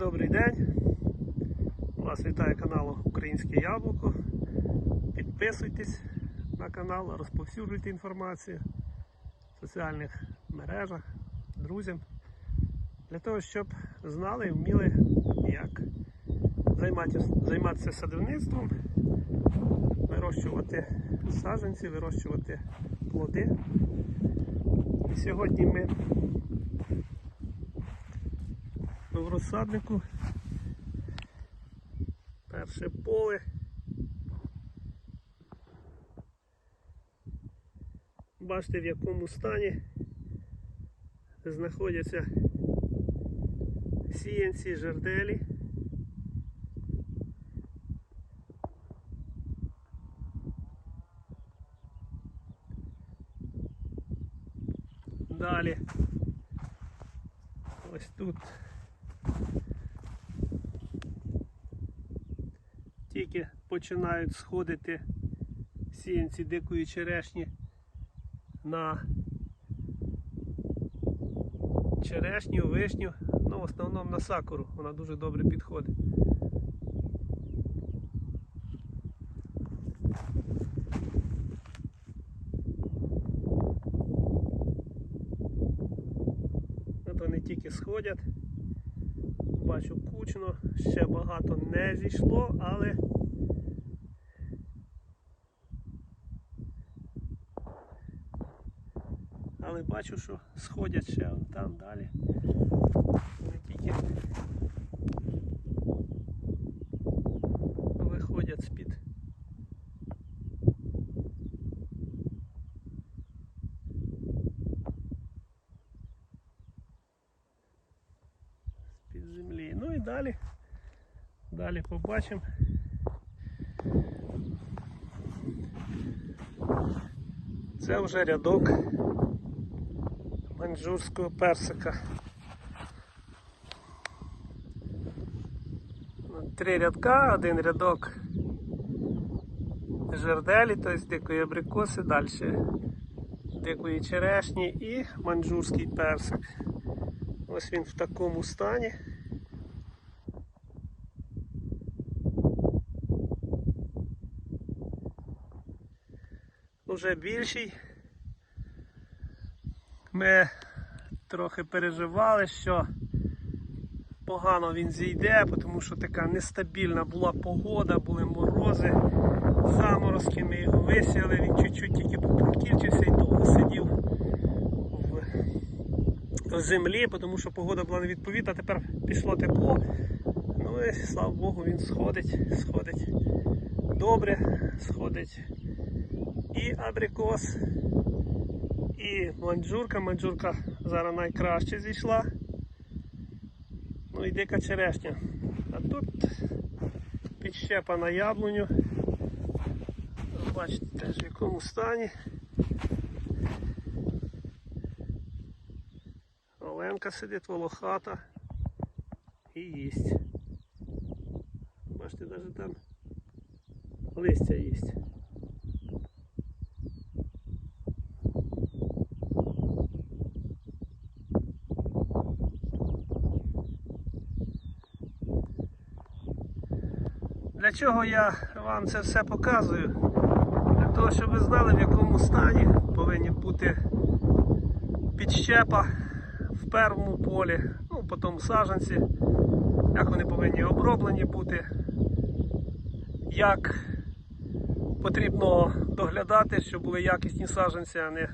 Добрий день. Вас вітає канал Українське Яблуко. Підписуйтесь на канал, розповсюджуйте інформацію в соціальних мережах, друзям. Для того, щоб знали і вміли, як займатися, садівництвом, вирощувати саджанці, вирощувати плоди. І сьогодні ми в розсаднику. Перше поле. Бачите, в якому стані знаходяться сіянці жерделі. Далі ось тут тільки починають сходити сіянці дикої черешні на черешню, вишню, ну в основному на сакуру, вона дуже добре підходить. От вони тільки сходять. Бачу кучно, ще багато не зійшло, але але бачу, що сходять ще там далі. Не тільки виходять з-під. З-під землі. Ну і далі. Далі побачимо. Це вже рядок маньчжурського персика. Три рядка, один рядок жерделі, тобто дикої абрикоси, далі дикої черешні і маньчжурський персик. Ось він в такому стані. Уже більший. Ми трохи переживали, що погано він зійде, тому що така нестабільна була погода, були морози, заморозки, ми його висіяли, він чуть-чуть тільки попрокірчився і довго сидів в, в землі, тому що погода була невідповідна, тепер пішло тепло. Ну і слава Богу, він сходить, сходить добре, сходить і абрикос. І манджурка, манджурка зараз найкраще зійшла. Ну і дика черешня. А тут підщепа на яблуню. Бачите теж в якому стані. Оленка сидить волохата і їсть. Бачите, навіть там листя їсть. Чого я вам це все показую? Для того, щоб ви знали, в якому стані повинні бути підщепа в первому полі, ну потім саджанці, як вони повинні оброблені бути, як потрібно доглядати, щоб були якісні саджанці, а не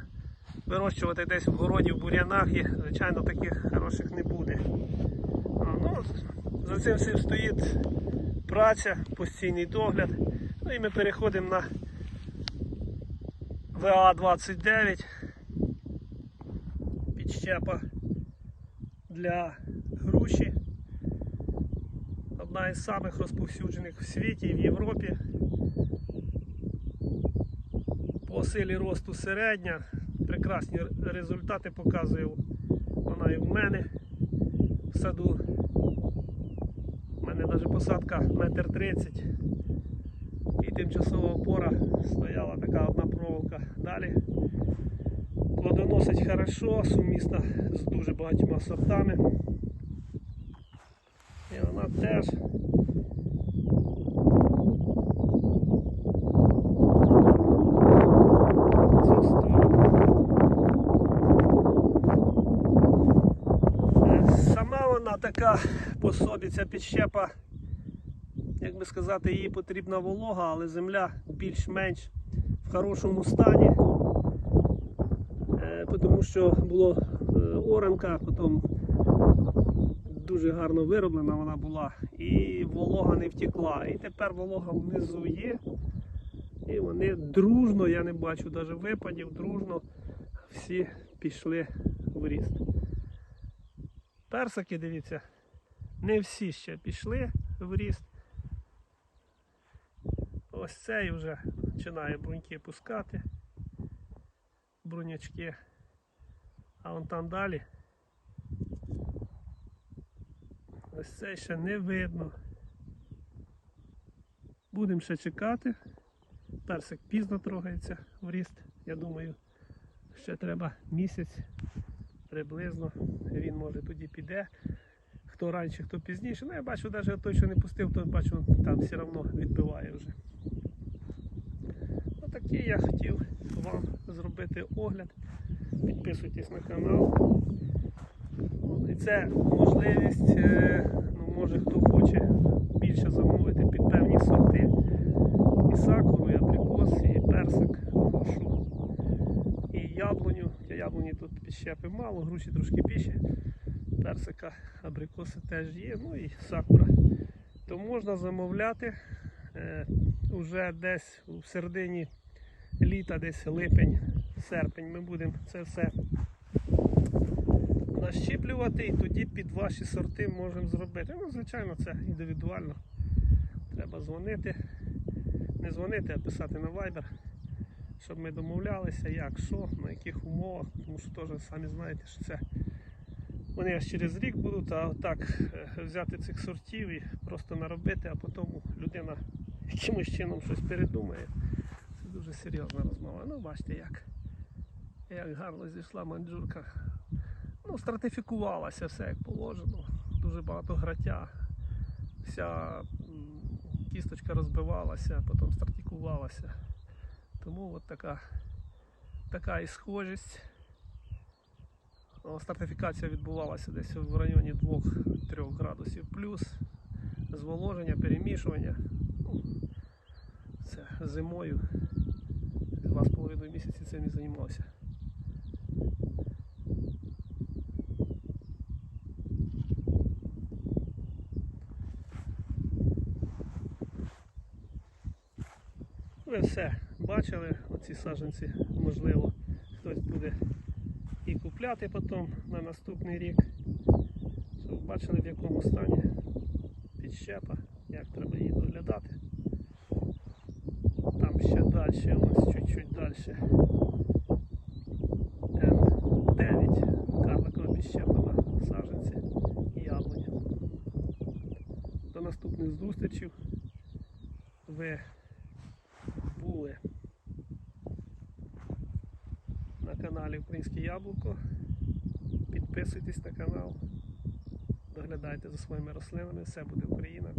вирощувати десь в городі, в бур'янах, і, звичайно, таких хороших не буде. Ну, за цим всім стоїть праця, постійний догляд. Ну і ми переходимо на ВА-29 підщепа для груші. Одна із самих розповсюджених в світі і в Європі. По силі росту середня. Прекрасні результати показує вона і в мене в саду. Мене навіть посадка метр тридцять. І тимчасова опора стояла така одна проволока. Далі плодоносить хорошо, сумісна з дуже багатьма сортами. І вона теж. Вона така по собі, ця підщепа, як би сказати, їй потрібна волога, але земля більш-менш в хорошому стані. Е, Тому що було е, оранка, потім дуже гарно вироблена вона була, і волога не втекла. І тепер волога внизу є. І вони дружно, я не бачу навіть випадів, дружно всі пішли в ріст. Персики, дивіться, не всі ще пішли в ріст. Ось цей вже починає бруньки пускати. Брунячки. А вон там далі. Ось цей ще не видно. Будемо ще чекати. Персик пізно трогається в ріст. Я думаю, ще треба місяць приблизно. Він може тоді піде. Хто раніше, хто пізніше. Ну я бачу, навіть той, що не пустив, то бачу, там все одно відбиває вже. Отакий я хотів вам зробити огляд. Підписуйтесь на канал. І це можливість, е, ну, може хто хоче більше замовити під певні сорти. І сакуру, і абрикос, і персик грушу, і яблуню. Я яблуні тут підщепи мало, груші трошки більше. Персика, абрикоси теж є, ну і сакура. То можна замовляти е, уже десь у середині літа, десь липень, серпень. Ми будемо це все нащіплювати і тоді під ваші сорти можемо зробити. Ну, звичайно, це індивідуально. Треба дзвонити. Не дзвонити, а писати на Viber, щоб ми домовлялися, як, що, на яких умовах, тому що теж самі знаєте, що це вони аж через рік будуть, а так е, взяти цих сортів і просто наробити, а потім людина якимось чином щось передумає. Це дуже серйозна розмова. Ну, бачите, як, як гарно зійшла манджурка. Ну, стратифікувалася все як положено. Дуже багато граття. Вся кісточка розбивалася, потім стратикувалася. Тому от така, така і схожість. Стартифікація відбувалася десь в районі 2-3 градусів плюс. Зволоження, перемішування. Ну, це зимою. Два з половиною місяці цим і займався. Ви все бачили, оці саджанці, можливо, хтось буде і купляти потім на наступний рік. Щоб бачили в якому стані підщепа, як треба її доглядати. Там ще далі, нас чуть-чуть далі. М9, карликова підщепа на саджанці і яблуня. До наступних зустрічей. Ви були на каналі Українське Яблуко. Підписуйтесь на канал, доглядайте за своїми рослинами, все буде Україна.